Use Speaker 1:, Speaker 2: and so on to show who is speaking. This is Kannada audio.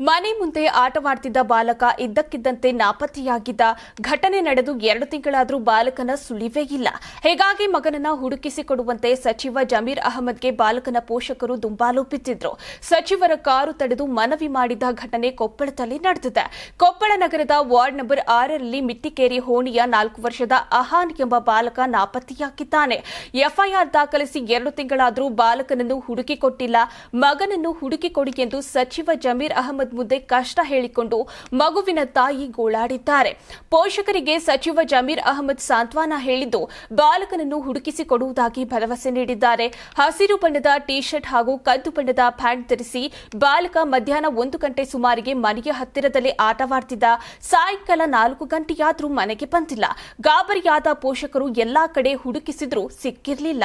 Speaker 1: ಮನೆ ಮುಂದೆ ಆಟವಾಡ್ತಿದ್ದ ಬಾಲಕ ಇದ್ದಕ್ಕಿದ್ದಂತೆ ನಾಪತ್ತೆಯಾಗಿದ್ದ ಘಟನೆ ನಡೆದು ಎರಡು ತಿಂಗಳಾದರೂ ಬಾಲಕನ ಸುಳಿವೇ ಇಲ್ಲ. ಹೀಗಾಗಿ ಮಗನನ್ನ ಹುಡುಕಿಸಿಕೊಡುವಂತೆ ಸಚಿವ ಜಮೀರ್ ಅಹಮದ್ಗೆ ಬಾಲಕನ ಪೋಷಕರು ದುಂಬಾಲು ಸಚಿವರ ಕಾರು ತಡೆದು ಮನವಿ ಮಾಡಿದ ಘಟನೆ ಕೊಪ್ಪಳದಲ್ಲಿ ನಡೆದಿದೆ. ಕೊಪ್ಪಳ ನಗರದ ವಾರ್ಡ್ ನಂಬರ್ ಆರರಲ್ಲಿ ಮಿಟ್ಟಿಕೇರಿ ಹೋಣಿಯ ನಾಲ್ಕು ವರ್ಷದ ಅಹಾನ್ ಎಂಬ ಬಾಲಕ ನಾಪತ್ತೆಯಾಗಿದ್ದಾನೆ. ಎಫ್ಐಆರ್ ದಾಖಲಿಸಿ ಎರಡು ತಿಂಗಳಾದರೂ ಬಾಲಕನನ್ನು ಹುಡುಕಿಕೊಟ್ಟಿಲ್ಲ ಮಗನನ್ನು ಹುಡುಕಿಕೊಡಿ ಎಂದು ಸಚಿವ ಜಮೀರ್ ಅಹಮದ್ ಮುಂದೆ ಕಷ್ಟ ಹೇಳಿಕೊಂಡು ಮಗುವಿನ ತಾಯಿ ಗೋಳಾಡಿದ್ದಾರೆ. ಪೋಷಕರಿಗೆ ಸಚಿವ ಜಮೀರ್ ಅಹಮದ್ ಸಾಂತ್ವಾನ ಹೇಳಿದ್ದು, ಬಾಲಕನನ್ನು ಹುಡುಕಿಸಿಕೊಡುವುದಾಗಿ ಭರವಸೆ ನೀಡಿದ್ದಾರೆ. ಹಸಿರು ಬಣ್ಣದ ಟೀ ಶರ್ಟ್ ಹಾಗೂ ಕಂದು ಬಣ್ಣದ ಪ್ಯಾಂಟ್ ಧರಿಸಿ ಬಾಲಕ ಮಧ್ಯಾಹ್ನ ಒಂದು ಗಂಟೆ ಸುಮಾರಿಗೆ ಮನೆಯ ಹತ್ತಿರದಲ್ಲೇ ಆಟವಾಡ್ತಿದ್ದ ಸಾಯಂಕಾಲ ನಾಲ್ಕು ಗಂಟೆಯಾದರೂ ಮನೆಗೆ ಬಂದಿಲ್ಲ. ಗಾಬರಿಯಾದ ಪೋಷಕರು ಎಲ್ಲಾ ಕಡೆ ಹುಡುಕಿಸಿದ್ರೂ ಸಿಕ್ಕಿರಲಿಲ್ಲ.